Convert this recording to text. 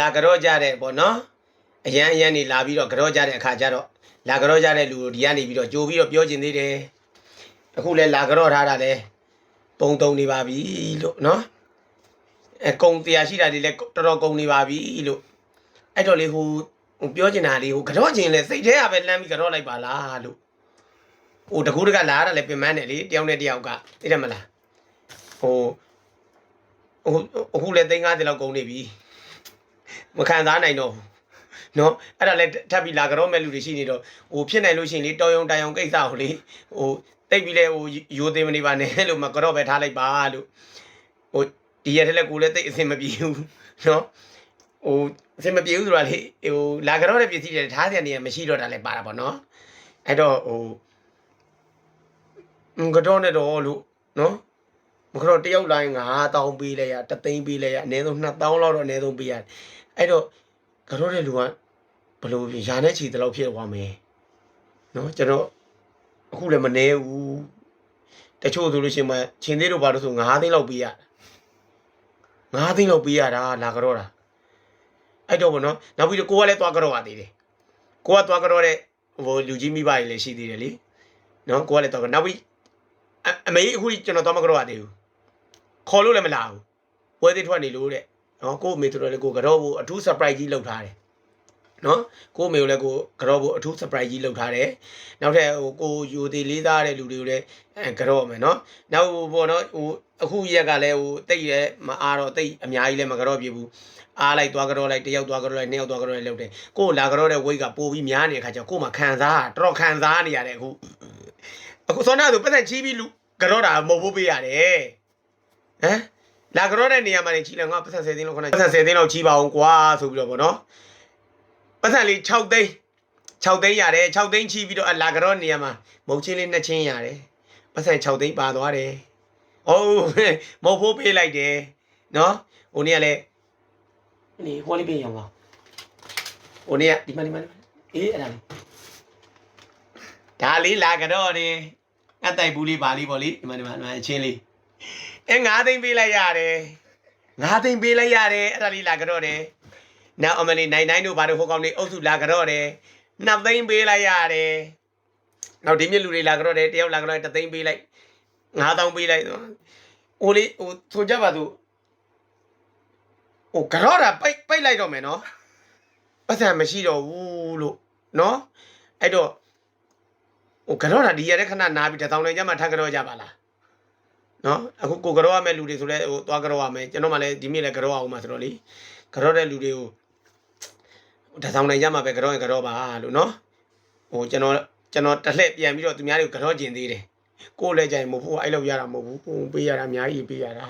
လာကြောကြတဲ့ပေါ့နော်အရန်အရန်နေလာပြီးတော့ကြောကြတဲ့အခါကျတော့လာကြောကြတဲ့လူကိုဒီကနေပြီးတော့ကြိုးပြီးတော့ပြောကျင်သေးတယ်အခုလဲလာကြောထားတာလဲပုံတုံနေပါပြီလို့နော်အဲကုံတရားရှိတာတွေလဲတော်တော်ကုံနေပါပြီလို့အဲ့တော့လေဟိုဟိုပြောချင်တာလေးဟိုကြောချင်လဲစိတ်ထဲကပဲလမ်းပြီးကြောလိုက်ပါလားလို့ဟိုတကူတကလာတာလဲပင်မနဲ့လေတယောက်နဲ့တယောက်ကသိတယ်မလားဟိုဟိုအခုလဲသိန်း50လောက်ကုန်နေပြီ မခံစားနိုင်တော့ဘူးနော်အဲ့ဒါလဲထပ်ပြီးလာကြောမဲ့လူတွေရှိနေတော့ဟိုဖြစ်နိုင်လို့ရှိရင်လေတော်ယုံတိုင်ယုံကိစ္စကိုလေဟိုတိတ်ပြီးလဲဟိုရိုသေးမနေပါနဲ့လို့မကြောပဲထားလိုက်ပါလို့ဟိုဒီရက်ထဲလဲကိုလည်းတိတ်အဆင်မပြေဘူးနော်ဟိုအဆင်မပြေဘူးဆိုတာလေဟိုလာကြောတဲ့ပစ္စည်းတွေထားတဲ့နေရာမရှိတော့တာလဲပါတာပေါ့နော်အဲ့တော့ဟိုငကြောနဲ့တော့လို့နော် မကြောတယောက်လိုင်း9000ပေးလိုက်ရတသိန်းပေးလိုက်ရအနည်းဆုံး2000လောက်တော့အနည်းဆုံးပေးရတယ်အဲ့တော့ကြောတဲ့လူကဘလို့ရာနဲ့ချီတလောက်ဖြစ်သွားမယ်နော်ကျွန်တော်အခုလည်းမနေဘူးတချို့ဆိုလို့ရှိရင်မချင်းသေးတို့ဘာလို့ဆို9သိန်းလောက်ပေးရ9သိန်းလောက်ပေးရတာလာကြောတာအဲ့တော့ဗောနော်နောက်ပြီးတော့ကိုကလည်းသွားကြောရသေးတယ်ကိုကသွားကြောတဲ့ဟိုလူကြီးမိဘကြီးလည်းရှိသေးတယ်လေနော်ကိုကလည်းသွားကြောနောက်ပြီးအအမေအခုကျွန်တော်သွားမကြောရသေးဘူး ခေါ်လို့လည်းမလာဘူးပွဲသေးထွက်နေလို့တဲ့နော်ကို့အမေတို့လည်းကိုကြောဖို့အထူး surprise ကြီးလုပ်ထားတယ်နော်ကို့အမေကိုလည်းကိုကြောဖို့အထူး surprise ကြီးလုပ်ထားတယ်နောက်ထပ်ဟိုကိုယူသေးလေးသားတဲ့လူတွေကိုလည်းအဲကြောမယ်နော်နောက်ဟိုပေါ့နော်ဟိုအခုရက်ကလည်းဟိုတိတ်ရဲမအားတော့တိတ်အများကြီးလည်းမကြောပြဘူးအားလိုက်သွားကြောလိုက်တယောက်သွားကြောလိုက်နှစ်ယောက်သွားကြောလိုက်လုပ်တယ်ကို့လာကြောတဲ့ weight ကပိုပြီးများနေတဲ့ခါကျကို့မှာခံစားတော်တော်ခံစားနေရတယ်အခုအခုစောနာဆိုပတ်သက်ချီးပြီးလူကြောတာမဟုတ်ဘူးပေးရတယ် ဟမ်လာကြောတဲ့နေရာမှာနေချီးလဲငါပတ်သက်10သိန်းလောက်ခဏပတ်သက်10သိန်းလောက်ချီးပါအောင်ကွာဆိုပြီးတော့ဗောနော်ပတ်သက်လေး6သိန်း6သိန်းရတယ်6သိန်းချီးပြီးတော့အလာကြောနေရာမှာမုတ်ချင်းလေးနှစ်ချင်းရတယ်ပတ်သက်6သိန်းပါသွားတယ်ဟုတ်မဟုတ်ဖို့ပေးလိုက်တယ်နော်ဟိုနေ့ကလည်းနေဟိုလေးပေးရအောင်ပါဟိုနေ့ကဒီမှာဒီမှာဒီမှာအေးအဲ့ဒါလေးဒါလေးလာကြောတယ်အတိုက်ဘူးလေးပါလေးပေါ့လေဒီမှာဒီမှာဒီမှာအချင်းလေး အဲ9သိန်းပေးလိုက်ရတယ်9သိန်းပေးလိုက်ရတယ်အဲ့ဒါလေးလာကြောတယ်နောက်အမလီ99တို့ဘာလို့ဟိုကောင်လေးအုပ်စုလာကြောတယ်2သိန်းပေးလိုက်ရတယ်နောက်ဒီမြစ်လူတွေလာကြောတယ်တယောက်လာကြောတယ်3သိန်းပေးလိုက်9000ပေးလိုက်ဟိုလေးဟိုဆိုကြပါစို့ဟိုကြောတာပိတ်ပိတ်လိုက်တော့မယ်နော်ပတ်စံမရှိတော့ဘူးလို့နော်အဲ့တော့ဟိုကြောတာဒီရတဲ့ခဏနားပြီးတစ်တောင်လည်းကြမှာထပ်ကြောကြပါလား နော်အခုကိုကြောရမယ့်လူတွေဆိုလဲဟိုသွားကြောရမယ်ကျွန်တော်မှလည်းဒီမြစ်လည်းကြောအောင်မှာဆိုတော့လေကြောတဲ့လူတွေကိုတစ်တောင်လည်းကြမှာပဲကြောရင်ကြောပါလို့နော်ဟိုကျွန်တော်ကျွန်တော်တစ်လှည့်ပြန်ပြီးတော့သူများတွေကိုကြောကျင်သေးတယ်ကိုယ်လည်းကြရင်မဟုတ်ဘူးအဲ့လိုရတာမဟုတ်ဘူးပေးရတာအများကြီးပေးရတာ